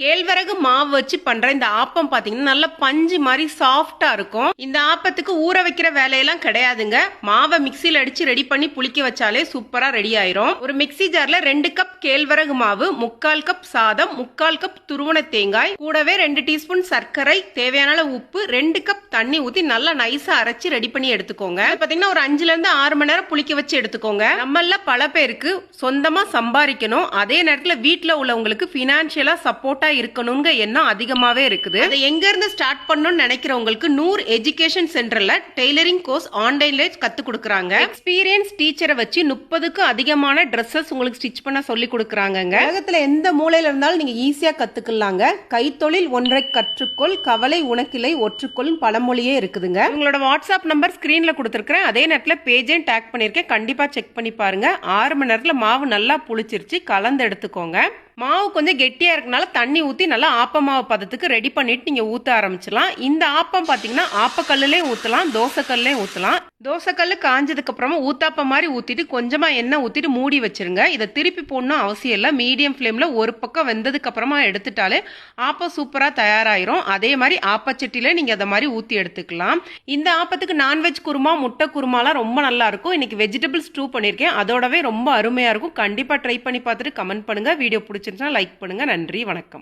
கேழ்வரகு மாவு வச்சு பண்ற இந்த ஆப்பம் பாத்தீங்கன்னா நல்லா பஞ்சு மாதிரி சாஃப்டா இருக்கும். இந்த ஆப்பத்துக்கு ஊற வைக்கிற வேலையெல்லாம் கிடையாதுங்க. மாவை மிக்சியில் அடிச்சு ரெடி பண்ணி புளிக்க வச்சாலே சூப்பரா ரெடி ஆயிரும். ஒரு மிக்ஸி ஜார்ல ரெண்டு கப் கேழ்வரகு மாவு முக்கால் கப் சாதம் முக்கால் கப் துருவன தேங்காய் கூடவே ரெண்டு டீஸ்பூன் சர்க்கரை தேவையான அளவு உப்பு ரெண்டு கப் தண்ணி ஊத்தி நல்லா நைஸா அரைச்சு ரெடி பண்ணி எடுத்துக்கோங்க. பாத்தீங்கன்னா ஒரு அஞ்சுல இருந்து ஆறு மணி நேரம் புளிக்க வச்சு எடுத்துக்கோங்க. நம்மள பல பேருக்கு சொந்தமா சம்பாதிக்கணும். அதே நேரத்துல வீட்டுல உள்ளவங்களுக்கு பினான்சியலா சப்போர்ட்டா இருக்கணுங்க எண்ணம் அதிகமாவே இருக்குது. அதை எங்க இருந்து ஸ்டார்ட் பண்ணணும்னு நினைக்கிறவங்களுக்கு நூர் எஜுகேஷன் சென்டர்ல டெய்லரிங் கோர்ஸ் ஆன்லைன்ல கத்து கொடுக்குறாங்க. எக்ஸ்பீரியன்ஸ் டீச்சரை வச்சு முப்பதுக்கும் அதிகமான ட்ரெஸ்ஸஸ் உங்களுக்கு ஸ்டிச் பண்ண சொல்லி கொடுக்குறாங்கங்க. உலகத்துல எந்த மூலையில இருந்தாலும் நீங்க ஈஸியா கத்துக்கலாங்க. கைத்தொழில் ஒன்றை கற்றுக்கொள் கவலை உனக்கில்லை ஒற்றுக்கொள் பழமொழியே இருக்குதுங்க. உங்களோட வாட்ஸ்அப் நம்பர் ஸ்கிரீன்ல கொடுத்துருக்கேன் அதே நேரத்துல பேஜையும் டேக் பண்ணிருக்கேன் கண்டிப்பா செக் பண்ணி பாருங்க. ஆறு மணி நேரத்துல மாவு நல்லா புளிச்சிருச்சு. கலந்து எடுத்துக்கோங்க. மாவு கொஞ்சம் கெட்டியாக இருக்கனால தண்ணி ஊற்றி நல்லா ஆப்பமாவு பதத்துக்கு ரெடி பண்ணிவிட்டு நீங்கள் ஊற்ற ஆரம்பிச்சிடலாம். இந்த ஆப்பம் பார்த்தீங்கன்னா ஆப்பக்கல்லுலயும் ஊற்றலாம் தோசைக்கல்லையும் ஊற்றலாம் தோசைக்கல்லு காஞ்சதுக்கு அப்புறமா ஊத்தாப்பம் மாதிரி ஊற்றிட்டு கொஞ்சமாக எண்ணெய் ஊற்றிட்டு மூடி வச்சிருங்க. இதை திருப்பி போடணும் அவசியம் இல்லை. மீடியம் ஃப்ளேமில் ஒரு பக்கம் வெந்ததுக்கு அப்புறமா எடுத்துட்டாலே ஆப்பம் சூப்பராக தயாராகிரும் அதே மாதிரி ஆப்பச்சட்டியில் நீங்கள் அதை மாதிரி ஊற்றி எடுத்துக்கலாம். இந்த ஆப்பத்துக்கு நான்வெஜ் குருமா முட்டை குருமாலாம் ரொம்ப நல்லா இருக்கும். வெஜிடபிள்ஸ் ஸ்டூ பண்ணிருக்கேன். அதோடவே ரொம்ப அருமையாக இருக்கும். கண்டிப்பாக ட்ரை பண்ணி பார்த்துட்டு கமெண்ட் பண்ணுங்கள் வீடியோ பிடிச்சிருந்துச்சுன்னா லைக் பண்ணுங்கள் நன்றி. வணக்கம்.